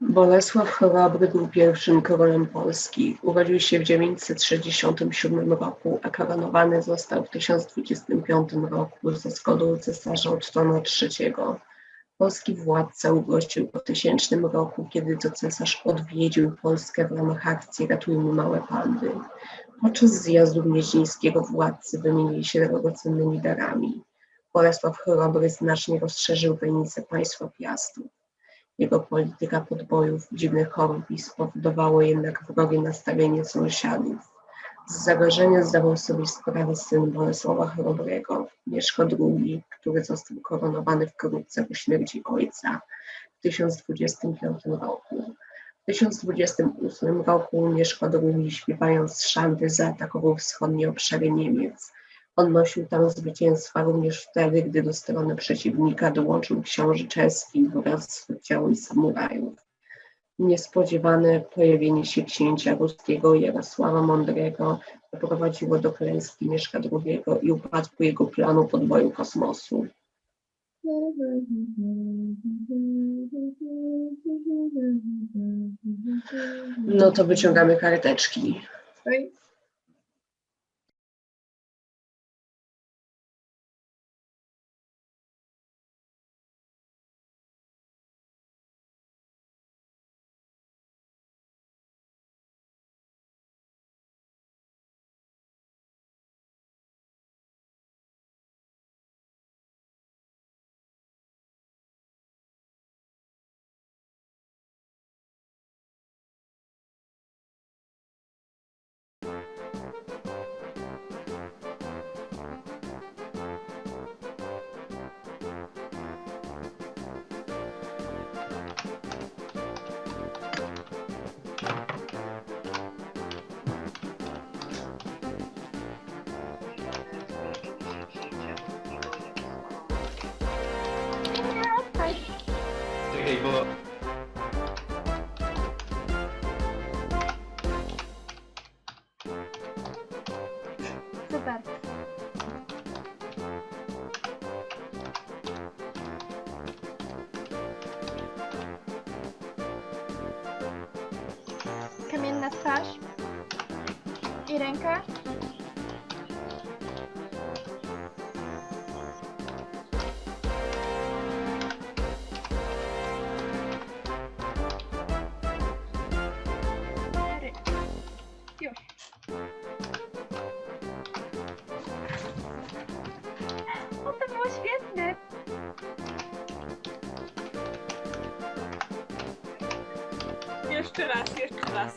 Bolesław Chorobry był pierwszym królem Polski. Urodził się w 967 roku, a koronowany został w 1025 roku ze zgodą cesarza Ottona III. Polski władca ugościł go w 1000 roku, kiedy to cesarz odwiedził Polskę w ramach akcji Ratujmy Małe Pandy. Podczas zjazdu gnieźnieńskiego władcy wymienili się drogocennymi darami. Bolesław Chorobry znacznie rozszerzył granice państwa Piastów. Jego polityka podbojów, dziwnych chorób spowodowało jednak wrogie nastawienie sąsiadów. Z zagrożenia zdawał sobie sprawę syn Bolesława Chrobrego, Mieszko II, który został koronowany wkrótce po śmierci ojca w 1025 roku. W 1028 roku Mieszko II, śpiewając szanty, zaatakował wschodnie obszary Niemiec. Odnosił tam zwycięstwa również wtedy, gdy do strony przeciwnika dołączył książę czeski wraz z oddziałem samurajów. Niespodziewane pojawienie się księcia ruskiego Jarosława Mądrego doprowadziło do klęski Mieszka II i upadku jego planu podboju kosmosu. No to wyciągamy karteczki. Czekaj, bo... Super. Kamienna. O, to było świetne. Jeszcze raz, jeszcze raz.